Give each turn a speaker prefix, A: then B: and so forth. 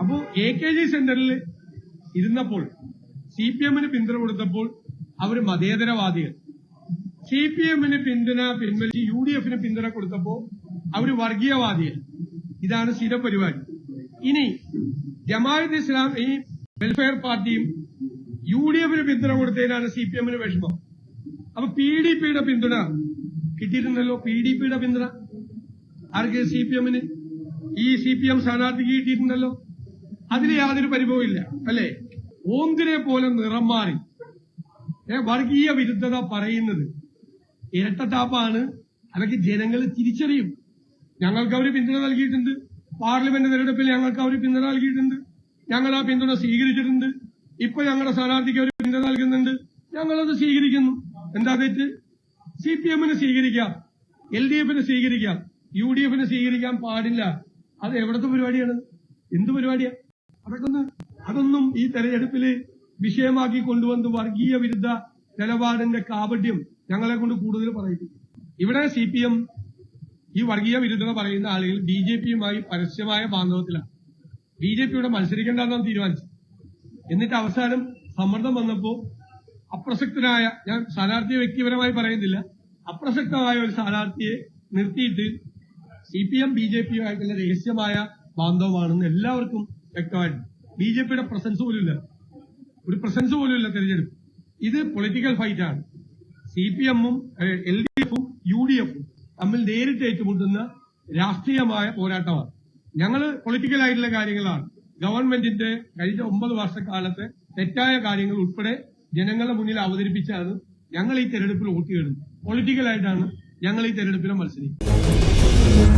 A: അപ്പോ A K G സെന്ററിൽ ഇരുന്നപ്പോൾ സി പി എമ്മിന് പിന്തുണ കൊടുത്തപ്പോൾ അവർ മതേതരവാദികൾ. സി പി എമ്മിന് പിന്തുണ പിൻവലിച്ച് യു ഡി എഫിന് പിന്തുണ കൊടുത്തപ്പോൾ അവർ വർഗീയവാദികൾ. ഇതാണ് സ്ഥിര പരിപാടി ഇനി ജമാഅത്ത് ഇസ്ലാം ഈ വെൽഫെയർ പാർട്ടിയും യു ഡി എഫിന് പിന്തുണ കൊടുത്തതിനാണ് സി പി എമ്മിന് വിഷമം. അപ്പൊ പി ഡി പിയുടെ പിന്തുണ കിട്ടിയിരുന്നല്ലോ? പി ഡി പിയുടെ പിന്തുണ. ആർക്ക് സി പി എമ്മിന് ഈ സി പി എം സ്ഥാനാർത്ഥിക്ക് കിട്ടിയിട്ടുണ്ടല്ലോ അതിന് യാതൊരു പരിഭവവും ഇല്ല അല്ലെ? ഓന്തിനെ പോലെ നിറം മാറി. വർഗീയ വിരുദ്ധത പറയുന്നത് ഇരട്ടത്താപ്പാണ്. അതൊക്കെ ജനങ്ങൾ തിരിച്ചറിയും. ഞങ്ങൾക്ക് അവർ പിന്തുണ നൽകിയിട്ടുണ്ട്. പാർലമെന്റ് തെരഞ്ഞെടുപ്പിൽ ഞങ്ങൾക്ക് അവർ പിന്തുണ നൽകിയിട്ടുണ്ട്. ഞങ്ങൾ ആ പിന്തുണ സ്വീകരിച്ചിട്ടുണ്ട്. ഇപ്പൊ ഞങ്ങളുടെ സ്ഥാനാർത്ഥിക്ക് അവർ പിന്തുണ നൽകുന്നുണ്ട്. ഞങ്ങളത് സ്വീകരിക്കുന്നു. എന്താ തെറ്റ്? സി പി എമ്മിന് സ്വീകരിക്കാം. എൽ ഡി എഫിന് സ്വീകരിക്കാം. യു ഡി എഫിന് സ്വീകരിക്കാൻ പാടില്ല. അത് എവിടത്തെ പരിപാടിയാണ്? എന്ത് പരിപാടിയാ? അതൊക്കെ അതൊന്നും ഈ തെരഞ്ഞെടുപ്പിൽ വിഷയമാക്കി കൊണ്ടുവന്ന് വർഗീയ വിരുദ്ധ നിലപാടിന്റെ കാപട്യം ഞങ്ങളെ കൊണ്ട് കൂടുതൽ പറയിപ്പിക്കും. ഇവിടെ സി പി എം ഈ വർഗീയ വിരുദ്ധത പറയുന്ന ആളുകൾ ബി ജെ പിയുമായി പരസ്യമായ ബാന്ധവത്തിലാണ് ബി ജെ പിയുടെ മത്സരിക്കേണ്ടെന്നാണ് തീരുമാനിച്ചത്. എന്നിട്ട് അവസാനം സമ്മർദ്ദം വന്നപ്പോ അപ്രസക്തനായ ഞാൻ സ്ഥാനാർത്ഥിയെ വ്യക്തിപരമായി പറയുന്നില്ല അപ്രസക്തമായ ഒരു സ്ഥാനാർത്ഥിയെ നിർത്തിയിട്ട് C P M B J പിയുമായിട്ടുള്ള രഹസ്യമായ ബാന്ധവമാണെന്ന് എല്ലാവർക്കും വ്യക്തമായിട്ടുണ്ട് ബി ജെ പിയുടെ പ്രസൻസ് പോലുമില്ല. ഒരു പ്രസൻസ് പോലുമില്ല തെരഞ്ഞെടുപ്പ്. ഇത് പൊളിറ്റിക്കൽ ഫൈറ്റാണ് സി പി എമ്മും എൽ ഡി എഫും യു ഡി എഫും തമ്മിൽ നേരിട്ട് ഏറ്റുമുട്ടുന്ന രാഷ്ട്രീയമായ പോരാട്ടമാണ്. ഞങ്ങൾ പൊളിറ്റിക്കൽ ആയിട്ടുള്ള കാര്യങ്ങളാണ്. ഗവൺമെന്റിന്റെ കഴിഞ്ഞ ഒമ്പത് വർഷക്കാലത്തെ തെറ്റായ കാര്യങ്ങൾ ഉൾപ്പെടെ ജനങ്ങളുടെ മുന്നിൽ അവതരിപ്പിച്ചാണ് ഞങ്ങൾ ഈ തെരഞ്ഞെടുപ്പിൽ വോട്ട് ചെയ്യുന്നത് പൊളിറ്റിക്കലായിട്ടാണ് ഞങ്ങൾ ഈ തെരഞ്ഞെടുപ്പിൽ മത്സരിക്കുന്നത്.